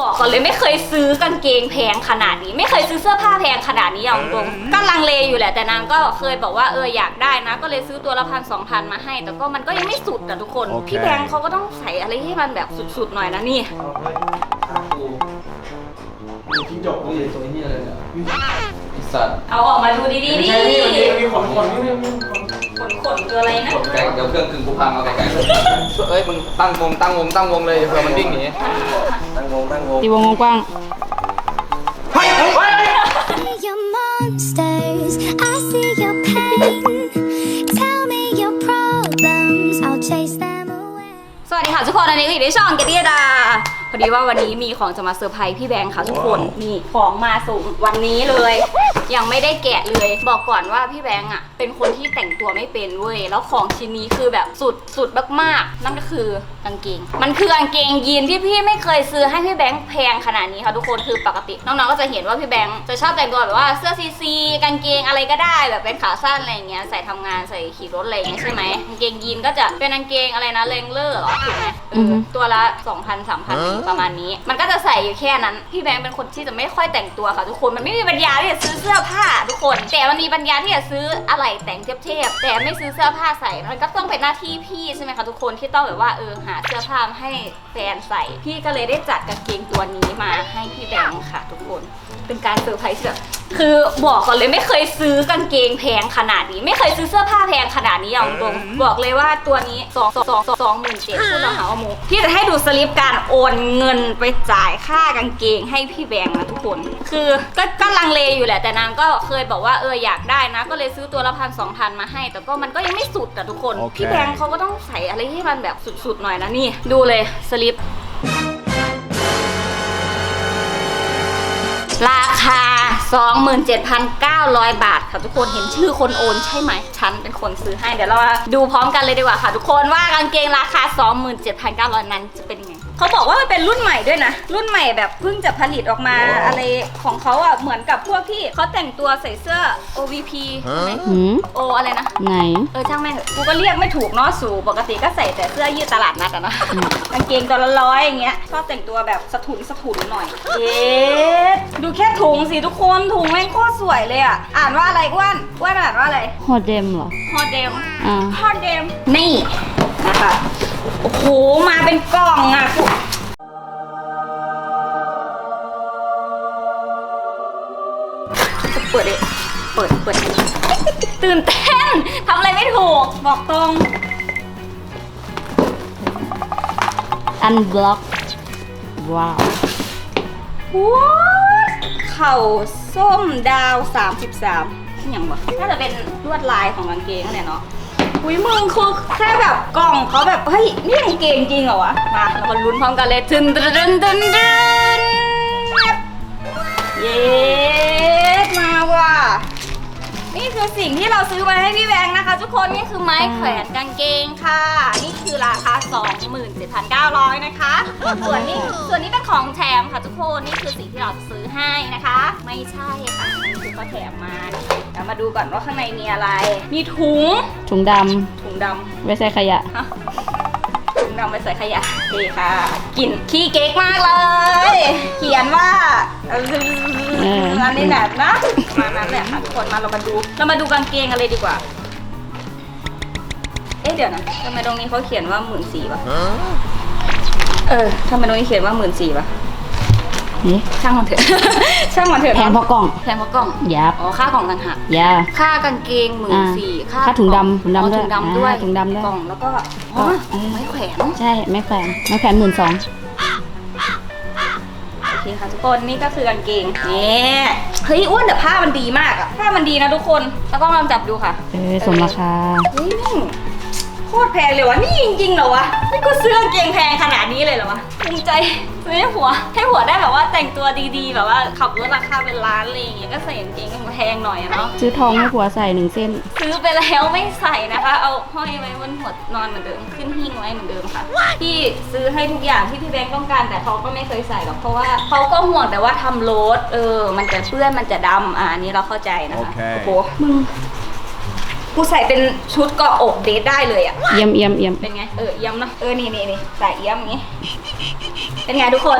บอกก่อนเลยไม่เคยซื้อกางเกงแพงขนาดนี้ ไม่เคยซื้อเสื้อผ้าแพงขนาดนี้เอาตรงๆก็ลังเลอยู่แหละแต่นางก็เคยบอกว่าเอออยากได้นะ ก็เลยซื้อตัวละพันสองพันมาให้ แต่ก็มันก็ยังไม่สุดอะทุกคน โอเค พี่แบงค์เขาก็ต้องใส่อะไรให้มันแบบสุดๆหน่อยนะนี่มีจิ้งจกด้วยตัวนี้อะไรเนี่ยไอสัตว์เอาออกมาดูดีๆดิไม่ใช่นี่มันมีมันมีขนขนนี่นี่นี่ ขนขนๆคืออะไรนะ ไก่เดี๋ยวเครื่องกึ่งกูพังเอาไก่ไก่เอ้ยมึงตั้งวงตั้งวงตั้งวงเลยเผื่อมันวิ่งหนีตั้งวงตั้งวงตีวงกว้างเฮ้ยเฮ้ยเฮ้ย your monsters. I see your pain. Tell me your problems. I'll chase them away. สวัสดีค่ะทุกคนอันนี้ก็อยู่ในช่องเกตตี้ดา พอดีว่าวันนี้มีของจะมาเซอร์ไพรส์พี่แบงค์ค่ะทุกคนนี่ของมาส่งวันนี้เลย ยังไม่ได้แกะเลย บอกก่อนว่าพี่แบงค์อะเป็นคนที่แต่งตัวไม่เป็นเว้ยแล้วของชิ้นนี้คือแบบสุดสุดมากๆ นั่นก็คือกางเกง มันคือกางเกงยีนที่พี่ไม่เคยซื้อให้พี่แบงค์แพงขนาดนี้ค่ะทุกคนคือปกติน้องๆก็จะเห็นว่าพี่แบงค์จะชอบแต่งตัวแบบว่าเสื้อซีซีกางเกงอะไรก็ได้แบบเป็นขาสั้นอะไรอย่างเงี้ยใส่ทำงานใส่ขี่รถอะไรอย่างเงี้ยใช่ไหมกางเกงยีนก็จะเป็นกางเกงอะไรนะเลงเลอร์เหรอถูกไหมเออตัวละ2,000 3,000ประมาณนี้ มันก็จะใส่อยู่แค่นั้น พี่แบงค์เป็นคนที่จะไม่ค่อยแต่งตัวค่ะทุกคน มันไม่มีปัญญาที่จะซื้อเสื้อผ้าทุกคน แต่มันมีปัญญาที่จะซื้ออะไรแต่งเทพๆแต่ไม่ซื้อเสื้อผ้าใส่ มันก็ต้องเป็นหน้าที่พี่ใช่ไหมคะทุกคนที่ต้องแบบว่าเออหาเสื้อผ้ามาให้แฟนใส่ พี่ก็เลยได้จัดกางเกงตัวนี้มาให้พี่แบงค์ค่ะ ทุกคน เป็นการเซอร์ไพรส์ที่แบบคือบอกก่อนเลยไม่เคยซื้อกางเกงแพงขนาดนี้ ไม่เคยซื้อเสื้อผ้าแพงขนาดนี้เอาตรงๆบอกเลยว่าตัวนี้สองสองสองสองหมื่นเจ็ดพูดเราหาว่าโมพี่จะให้ดูสลิปการโอนเงินไปจ่ายค่ากางเกงให้พี่แบงค์นะทุกคน คือก็ก็ลังเลอยู่แหละแต่นางก็เคยบอกว่าเอออยากได้นะ ก็เลยซื้อตัวละพันสองพันมาให้ แต่ก็มันก็ยังไม่สุดอะทุกคนโอเคพี่แบงค์เขาก็ต้องใส่อะไรให้มันแบบสุดๆหน่อยนะนี่ ดูเลยสลิป ราคา 27,900 บาทค่ะทุกคนเห็นชื่อคนโอนใช่ไหมฉันเป็นคนซื้อให้เดี๋ยวเราดูพร้อมกันเลยดีกว่าค่ะ ทุกคนว่ากางเกงราคา 27,900 นั้นจะเป็นยังไง เขาบอกว่ามันเป็นรุ่นใหม่ด้วยนะ รุ่นใหม่แบบเพิ่งจะผลิตออกมาอะไรของเขาอะเหมือนกับพวกที่เขาแต่งตัวใส่เสื้อ OVP ใช่ไหมๆหืมโออะไรนะ ไหน เออช่างแม่งเถอะกูก็เรียกไม่ถูกเนาะสูปกติก็ใส่แต่เสื้อยืดตลาดนัดอะเนาะกางเกงตัวละร้อยอย่างเงี้ยชอบแต่งตัวแบบสะทุนสะทุนหน่อยเอ๊ะดูแค่ถุงสิทุกคนถุงแม่งโคตรสวยเลยอะอ่านว่าอะไรอ้วนอ้วนอ่านว่าอะไร ฮอเดมเหรอ ฮอเดมอ่า ฮอเดมนี่ นะคะ โอ้โห มาเป็นกล่องอะกูเปิดดิเปิด เปิด ตื่นเต้น ทำอะไรไม่ถูก บอกตรง อันบล็อก ว้าวว้าเข่าส้มดาว 33อย่างวะน่าจะเป็นลวดลายของกางเกงนั่นแหละเนาะ อุ้ยมึงคือแค่แบบกล่องเขาแบบ เฮ้ย นี่กางเกงจริงเหรอวะ มาเรามาลุ้นพร้อมกันเลยตึนตึนตึนตึนตึนเย้มาว่ะ นี่คือสิ่งที่เราซื้อมาให้พี่แบงค์นะคะ ทุกคนนี่คือไม้แขวนกางเกงค่ะ นี่คือราคา 27,900 นะคะ ส่วนนี้ส่วนนี้เป็นของแถมค่ะทุกคน นี่คือสิ่งที่เราซื้อให้นะคะ ไม่ใช่ค่ะนี่คือเขาแถมมา ยวมาดูก่อนว่าข้างในมีอะไร มีถุง ถุงดถุงดำำไว้ใส่ขยะถุงดำไปใส่ขยะโอเคค่ะกลิ่นขี้เก๊กมากเลย เขียนว่าเออ อันนี้แหละนะประมาณนั้นแหละค่ะทุกคนมาเรามาดู เรามาดูกางเกงกันเลยดีกว่า เอ๊ะเดี๋ยวนะทำไมตรงนี้เขาเขียนว่าหมื่นสี่วะ เออทำไมตรงนี้เขียนว่าหมื่นสี่วะ นี่ช่างมันเถอะ ช่างมันเถอะแพงเพราะกล่อง แพงเพราะกล่องยับ อ๋อค่ากล่องต่างหากยาค่ากางเกงหมื่นสี่อ่าค่าถุงดำถุงดำอ๋อด้วยถุงดำด้วยอ่าถุงดำด้วยกล่องแล้วก็อ๋อเออไม้แขวน ใช่ไม่แขวนไม่แขวนหมื่นสองโอเคค่ะทุกคนนี่ก็คือกางเกงนี่เฮ้ยอ้วนแต่ผ้ามันดีมากอะผ้ามันดีนะทุกคนแล้วก็ลองจับดูค่ะเออสมราคาเฮ้ยแม่งโค ตรแพงเลยวะนี่จริงๆเหรอวะนี่กูซื้อกางเกงแพงขนาดนี้เลยเหรอวะภูมิใจซื้อให้ผัว ให้ผัวได้แบบว่าแต่งตัวดีๆ แบบว่าขับรถราคาเป็นล้านอะไรอย่างเงี้ยก็ใส่กางเกงแพงหน่อยอะเนาะซื้อทองให้ผัวใส่หนึ่งเส้น ซื้อไปแล้วไม่ใส่นะคะ เอาห้อยไว้บนหัวนอนเหมือนเดิมขึ้นหิ้งไว้เหมือนเดิมค่ะที่ซื้อให้ทุกอย่างที่พี่แบงค์ต้องการ แต่เขาก็ไม่เคยใส่หรอกเพราะว่าเขาก็ห่วงแต่ว่าทำรถเออ มันจะเปื้อนมันจะดำอ่าอันนี้เราเข้าใจนะคะโอเค โอ้โหมึง กูใส่เป็นชุดเกาะอกเดทได้เลยอะเยี่ยมเยี่ยมเยี่ยมเป็นไง เออเยี่ยมเนอะเออ นี่นี่นี่ใส่เยี่ยมอย่างงี้ เป็นไงทุกคน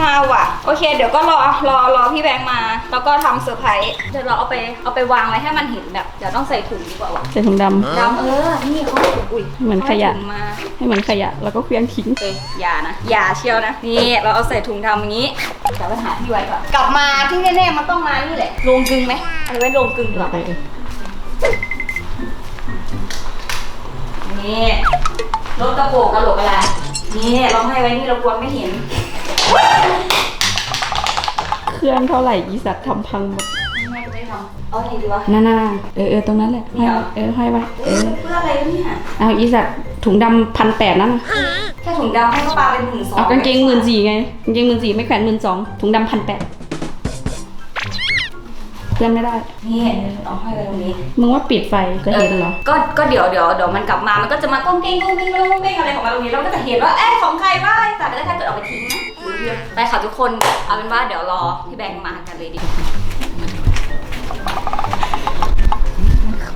มาว่ะ โอเค เดี๋ยวก็รอรอรอพี่แบงค์มา แล้วก็ทำเซอร์ไพรส์เดี๋ยวเราเอาไปเอาไปวางไว้ให้มันเห็นแบบเดี๋ยวต้องใส่ถุงดีกว่าว่ะใส่ถุงดดำเออ นี่เขาถุงอุ้ยเหมือนขยะ ขาถุงมาำให้เหมือนขยะ แล้วก็เคลื่องทิ้ง เอ้ยอย่านะอย่าเชียวนะ นี่เราเอาใส่ถุงดำอย่างนี้เดี๋ยวไปหาที่ไว้ก่อนกลับมาที่แน่ๆมันต้องมานี่แหละโรงกลึงไหมเอาไว้โรงกลึงดีกว่า นี่รถกระโปรงกระโหลกอะไร นี่เราให้ไว้นี่เรากลัวไม่เห็น เครื่องเท่าไหร่อีสัตว์ทำพังหมดแม่จะไม่ทำเอาไหนดีวะน่าๆเออเออตรงนั้นแหละนี่ให้เหรอเออให้ไว้เออเพื่ออะไรวะเนี่ยเอาอีสัตว์ถุงดำพันแปดนั่นน่ะแค่ถุงดำให้ก็ปลาเป็นหมื่นสองเอากางเกงหมื่นสี่ไงกางเกงหมื่นสี่ไม่แขวนหมื่นสองถุงดำพันแปด เพื่อนไม่ได้ นี่เอาให้ไว้ตรงนี้ มึงว่าปิดไฟจะเห็นเหรอ ก็ก็เดี๋ยวเดี๋ยวเดี๋ยวมันกลับมา มันก็จะมาก้งเก้งก้งเก้งก้งเก้งอะไรของมันตรงนี้เราก็จะเห็นว่าเอ๊ะของใครบ้างแต่แล้วถ้าเกิดเอาไปทิ้งนะรู้เรื่องไปค่ะทุกคน เอาเป็นว่าเดี๋ยวรอพี่แบงค์มากันเลยดีกว่า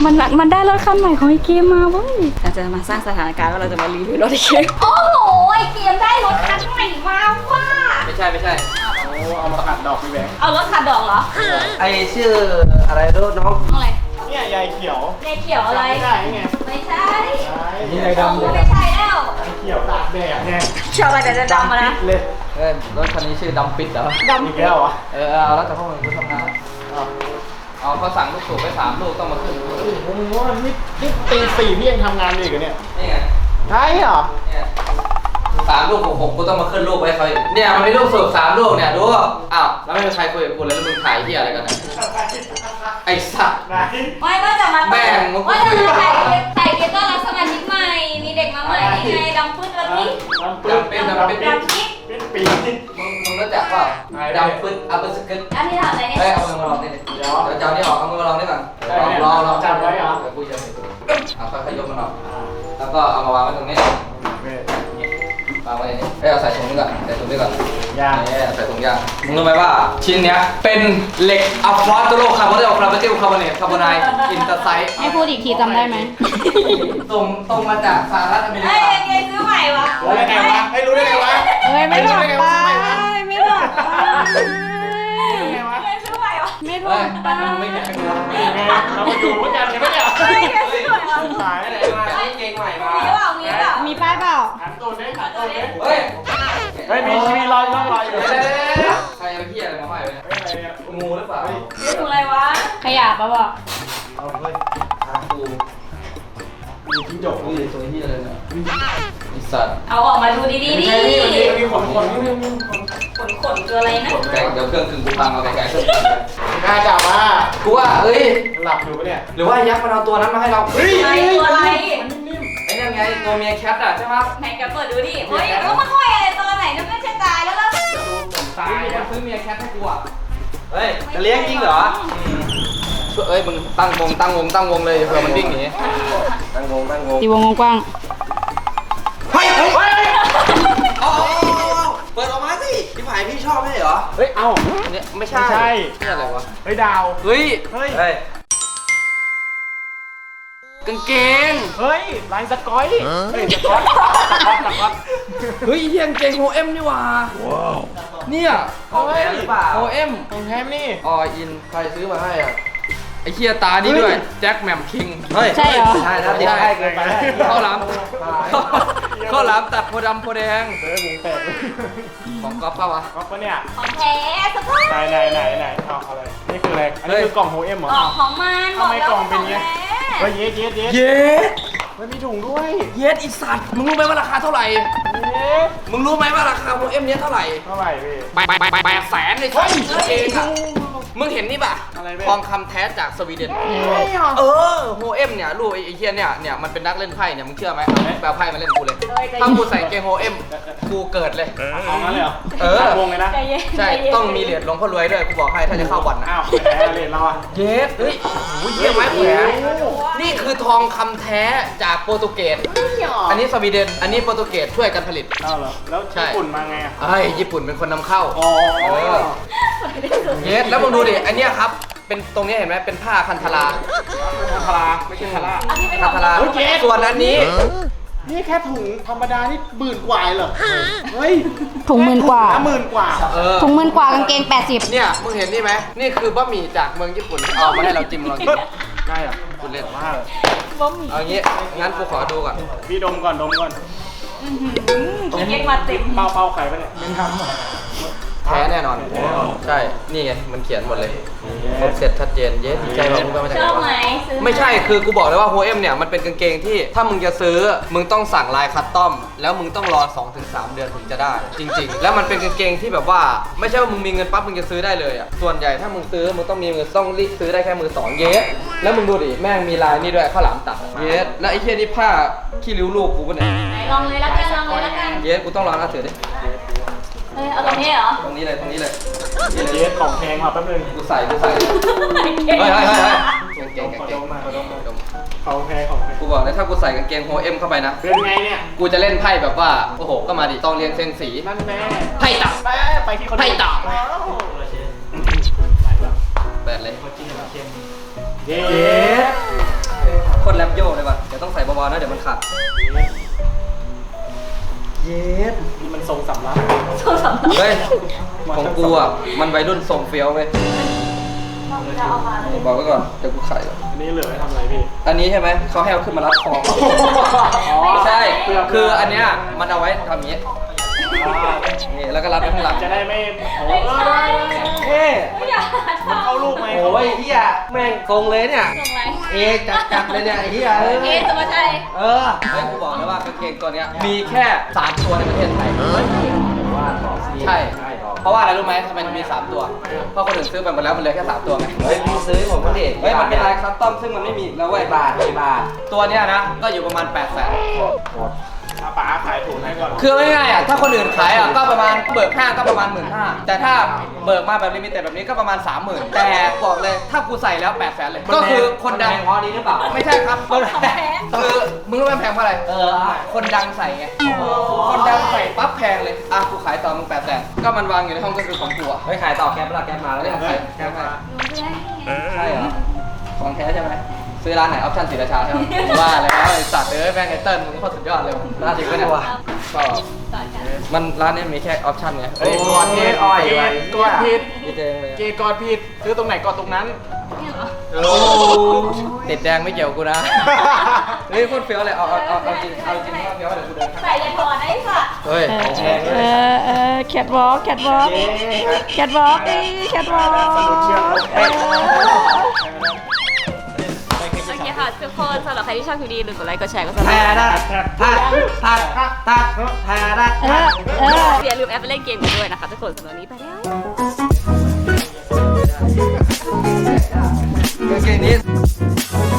มันมันได้รถคันใหม่ของไอเกมมาเว้ยเราจะมาสร้างสถานการณ์ว่าเราจะมารีวิวรถไอเกมโอ้โหไอเกมได้รถคันใเอามาขัดดอกพี่แบงค์เอารถคันดอกเหรอไอชื่ออะไรรู้น้องอะไรเนี่ยยายเขียวในเขียวอะไรจำไม่ได้ไงไม่ใช่นี่ยายดำโอ้เลยไม่ใช่แล้วเขียวตากแดดไงเขียวอะไรแต่จะดำมานะเลยเออรถคันนี้ชื่อดำปิดเหรอดำอีกแล้วเหรอเออเอาแล้วแต่พวกมึงกูทำงานอ้าวเอาเขาสั่งลูกสูบไปสามลูกต้องมาขึ้นโอ้โหนี่นี่ตีสี่พี่ยังทำงานอยู่อีกเหรอเนี่ยนี่ไงใช่เหรอเนี่ย สามลูกหกหกกูต้องมาขึ้นลูกไว้ให้เขาอีกเนี่ยมันมีลูกสูบสามลูกเนี่ยดูอ้าวแล้วไม่มีใครคุยกับกูเลยแล้วมึงถ่ายที่อะไรกันเนี่ยไอ้สัตว์ ไหนไม่ว่าจะมาแม่งมึงว่าจะมาถ่ายถ่ายเกมต้อนรับสมาชิกใหม่ มีเด็กมาใหม่นี่ไงดำปื้ดวันนี้ดำปื้นดำเป็นดำเป็นดำคิดเป็นปีมึงมึงรู้จักเปล่าดำปึ๊ดอัปเปอร์สกิทอันนี้ทำอะไรเนี่ยเฮ้ยเอามือมาลองดิเดี๋ยวเดี๋ยวจะเอานี่ออกเอามือมาลองนี่ก่อนลองลองลองจับไว้เหรอเดี๋ยวกูจะเอาค่อยๆยกมันออก แล้วก็เอามาวางไว้ตรงนี้วางไว้นี่เอ้ยเอาใส่ถุงนี่ก่อนใส่ถุงนี่ก่อนยางนี่ใส่ถุงยางมึงรู้ไหมว่าชิ้นเนี้ยเป็นเหล็กอัลฟาโตโลคาร์บอนไดออกคาร์บอนไดออกคาร์บอเนตคาร์บอนไดอินเตอร์ไซต์ให้พูดอีกทีจำได้ไหมตรงตรงมาจากสหรัฐอเมริเฮ้ยกาเกมซื้อใหม่วะ รู้ได้ไงวะไม่รู้ได้ไงวะเอ้ยไม่บอก เฮ้อยกไม่แกะกูนี่ไงเรามาดูกันใช่ไหมเนี่ยเฮ้ยอใหม่วะสายไหนมาเก่งใหม่มามีเปล่ามีเปล่ามีป้ายเปล่าขันตัวนี้ขันตัวนี้เฮ้ยเฮ้ยมีมีรอยร่องรอยอยู่เดี๋ยวเฮ้ยใครเอาเหี้ยอะไรมาให้อยไว้เนี่ยอะไรเนี่ยงูหรือเปล่าเฮ้ยอะไรวะ ขยะปะบอกเอาเฮ้ยกูมีจิ้งจกกูอยู่ตัวเหี้ยเลยเนี่ยไอสัตว์เอาออกมาดูดีๆดิไม่ใช่นี่มันมีขนขนขนขนคืออะไรนะแกเดี๋ยวเครื่องกึ่งกูพังเอาไกลๆเครื่อง น่าจะว่ากูว่าเอ้ย หลับอยู่ปะเนี่ยหรือว่ายักษ์มันเอาตัวนั้นมาให้เราเฮ้ยอะไรตัวอะไรมันนิ่มไอ้นั่นไงตัวเมียแคทอะใช่ไหมไหนแกเปิดดูดิเฮ้ยแล้วมันห้อยอะไรตัวไหนนั่นไม่ใช่ตายแล้วล่ะๆตายมีคอะนซื้อเมียแคทให้กูอะเฮ้ยจะเลี้ยงจริงเหรอเอ้ยมึงตั้งวงตั้งวงตั้งวงเลยเผื่อมันวิ่งหนีตั้งวงตั้งวงตีวงกว้างายพี่ชอบไม่ใช่เหรอ เฮ้ย เอ้า เนี่ยไม่ใช่ไม่ใช่ นี่อะไรวะ เฮ้ยดาวเฮ้ย เฮ้ย กางเกง เฮ้ยลายสกอยเฮ้ยสกอยสกอยสกอยเฮ้ยเฮียกางเกงโฮเอ็มนี่หว่าเนี่ยของแท้หรือเปล่า โฮเอ็มของแท้นี่ออิน ใครซื้อมาให้อะ ไอ้เฮียตานี่ด้วย แจ็คแหม่มคิงใช่เหรอ ใช่นะใช่เกินไปข้าวหลาม ข้าวหลามตัดโพดำโพแดงเฮ้ยวงแตกเลยของก๊อฟเปล่าวะก๊อฟปะเนี่ยของแท้สภาพไหนไหนไหนไหนเอาอะไร นี่คืออะไร อันนี้เฮ้ยคือกล่องโฮเอ็มเหรอ ออกของมันบอกแล้วทำไมกล่องเป็นอย่างเงี้ยขเฮ้อยงเย็ดเย็ดเย็ดเย็ดมันมีถุงด้วย เย็ดอีสัตว์มึงรู้ไหมว่าราคาเท่าไหร่ เย็ดมึงรู้ไหมว่าราคาโฮเอ็มเนี้ยเท่าไหร่เท่าไหร่พี่ แปดแปดแปดแสนเลยเฮ้ยเองอะ มึงเห็นนี่ป่ะอะไรเว้ย ทองคำแท้จากสวีเดนไม่เหรอเออโฮเอ็มเนี่ยลูกไอ้ไอ้เฮียเนี่ยเนี่ยมันเป็นนักเล่นไพ่เนี่ยมึงเชื่อไหมแปลไพ่มาเล่นกูเลย ถ้ากูใส่เกงโฮเอ็มกูเกิดเลย เอางั้นเลยเหรอเออตัดวงเลยนะ ใจเย็นใช่ต้องมีเหรียญหลวงพ่อรวยด้วย กูบอกให้ถ้าจะเข้าวัดนะ อ้าว ไปไหนอะเลนเราอะเยสเฮ้ยโอ้ยเยี่ยมไหมแขวนนี่คือทองคำแท้จากโปรตุเกส อันนี้สวีเดน อันนี้โปรตุเกสช่วยกันผลิต เอาเหรอแล้วใช่ ญี่ปุ่นมาไงอะเฮ้ยญี่ปุ่นเป็นคนนำเข้า อ๋อเออ เยสแล้วมึงดูดิ อันเนี้ยครับ เป็นตรงเนี้ยเห็นไหมเป็นผ้าคันธลาคาราไม่ใช่คารา อันนี้เป็นขคัอนงธลา เฮ้ยเจ๊ส่วนอันนี้ นี่แค่ถุงธรรมดานี่หมื่นกว่าเหรอ เฮ้ยถุงหมื่นกว่าแค่ถุงละหมื่นกว่า เออ ถุงหมื่นกว่ากางเกง 80 เนี่ย มึงเห็นนี่ไหม นี่คือบะหมี่จากเมืองญี่ปุ่น เอามาให้เราจิ้มลองกินได้เหรอคุณเล่นว่าเหรอเอางี้ งั้นกูขอดูก่อนพี่ดมก่อนดมก่อนเก๊กมาเต็มเป้าเป้าไข่ปะเนี่ยเป็นทำเหรอ แท้แน่นอน ใช่ นี่ไง มันเขียนหมดเลยครบเสร็จชัดเจน เย้ดีใจว่ามึงไปมาจากชไหนอบไหมวะ ซื้อไม่ใช่ คือกูบอกเลยว่าโฮเอ็มเนี่ย มันเป็นกางเกงที่ถ้ามึงจะซื้อ มึงต้องสั่งลายคัสตอม แล้วมึงต้องรอ 2-3 เดือนถึงจะได้ จริง ๆ แล้วมันเป็นกางเกงที่แบบว่า ไม่ใช่ว่ามึงมีเงินปั๊บมึงจะซื้อได้เลยอะ ส่วนใหญ่ถ้ามึงซื้อ มึงต้องมีเงินต้องรีบซื้อได้แค่มือสองเยสแล้วมึงดูดิ แม่งมีลายนี่ด้วยข้าวหลามตัดเยสแล้วไอ้เหี้ยนี่ผ้าขี้ริ้วลูกกูปะเนี่ยไหนลองเลยละกันลองเลยละกัน เยสกูต้องรอนะเสือดิ เฮ้ยเอาตรงนี้เหรอตรงนี้เลยตรงนี้เลยเจ๊ของแพงมาแป๊บนึงกูใส่กูใส่เฮ้ยเฮ้ยเฮ้ยเฮ้ยกางเกงกางขอเกดงมมาขอดมมาของแพงของแพงกูบอกเลยถ้ากูใส่กางเกงโฮเอ็มเข้าไปนะ เป็นไงเนี่ย กูจะเล่นไพ่แบบว่า โอ้โห ก็มาดิต้องเรียงเส้นสีนั่นแน่ไพ่ตับ ไปไปที่คนไพ่ต่อแล้วแบดเลยเย้โคตรแรปโย่เลยว่ะ เดี๋ยวต้องใส่เบาๆนะ เดี๋ยวมันขาด เย็ดนี่มันทรงสำลักเฮ้ยของกูอะมันวัยรุ่นทรงเฟี้ยวเว้ยจะเอามาเลยบอกไว้ก่อนเดี๋ยวกูไข่ก่อนอันนี้เหลือไว้ทำอะไรพี่ อันนี้ใช่ไหมเขาให้เอาขึ้นมารัดคออ๋อไม่ใช่เพื่อคืออันเนี้ยมันเอาไว้ทำอย่างนี้อ่านี่แล้วก็รัดไว้ข้างหลังจะได้ไม่โอ้ไม่เออใช่เฮ้ไม่อยากมันเข้ารูปไหมโอ้ยเฮียแม่งทรงเลยเนี่ย ส่งไหมเอกจัดจัดเลยเนี่ยไอ้เฮียเอ้ยเอสุภาชัย เออเฮ้ยกูบอกเลยว่ากางเกงตัวเนี้ยมีแค่3ตัวในประเทศไทยใช่เพราะว่าอะไรรู้ไหมทำไมมันมี3ตัว เพราะคนอื่นซื้อไปหมดแล้วมันเหลือแค่3ตัวไง เฮ้ยพี่ซื้อผมก็เด็กเฮ้ยมันเป็นลายคัสตอมซึ่งมันไม่มีอีกแล้วเว้ย บาทกี่บาทตัวเนี้ยนะ ก็อยู่ประมาณ8 0 0 0 0อา ป๋าขายถูกให้ก่อนคือง่ายๆอะถ้าคนอื่นขายอะก็ประมาณเบิกห้างก็ประมาณหมื่นห้าแต่ถ้าเบิกมาแบบลิมิเต็ดแบบนี้ก็ประมาณ 30,000 แต่บอกเลยถ้ากูใส่แล้ว8 0 0 0 0เลย ก็คือคนดังแพงเพราะนี้หรือเปล่า ไม่ใช่ครับคนแพงคือมึงรู้ไหมแพงเพราะอะไร เอออะคนดังใส่ไง คนดังใส่ปั๊บแพงเลย อะกูขายต่อมึงแปดแสนก็มันวางอยู่ในห้องก็คือของกูอะเฮ้ยขายต่อแก๊ปละแก๊ปมาแล้วเรื่เนี่อยงใครแค่ไหนใช่เหรอของแท้ใช่ไหม ซื้อร้านไหนออปชั่นสีราชาใช่ไหมว่าแล้วไอ้สัตว์เอ้ยแม่งไอ้เติ้ลมึงโคตรสุดยอดเลยร้านจริงปะเนี่ยก็มันร้านเนี้มีแค่ออปชั่นไงเฮ้ยกอดผิดอ้อยเกไว้ย์กอดผิดดีเจงเลยเกย์กอดผิดซื้อตรงไหนกอดตรงนั้นโอ้ติดแดงไม่เกี่ยวกูนะเฮ้ยโคตรเฟี้ยวเลยเอาเอาเอาเอาจริงเอาจริงว่าเฟี้ยวเดี๋ยวกูเดินใส่ยันพอได้ค่ะเฮ้ยเออเออแคทวอล์กแคทวอล์กแคทวอล์กแคทวอล์ก ทุกคนสำหรับใครที่ชอบคลิปนี้ลืมกดไลค์กดแชร์กดซับสแพไครร่ต์ดัดทัดทัดทัดทัดแพร่ดัดเออเอออย่าลืมแอปไปเล่นเกมกันด้วยนะคะทุกคนสำหรับวันนี้ไปแล้วเกมนี้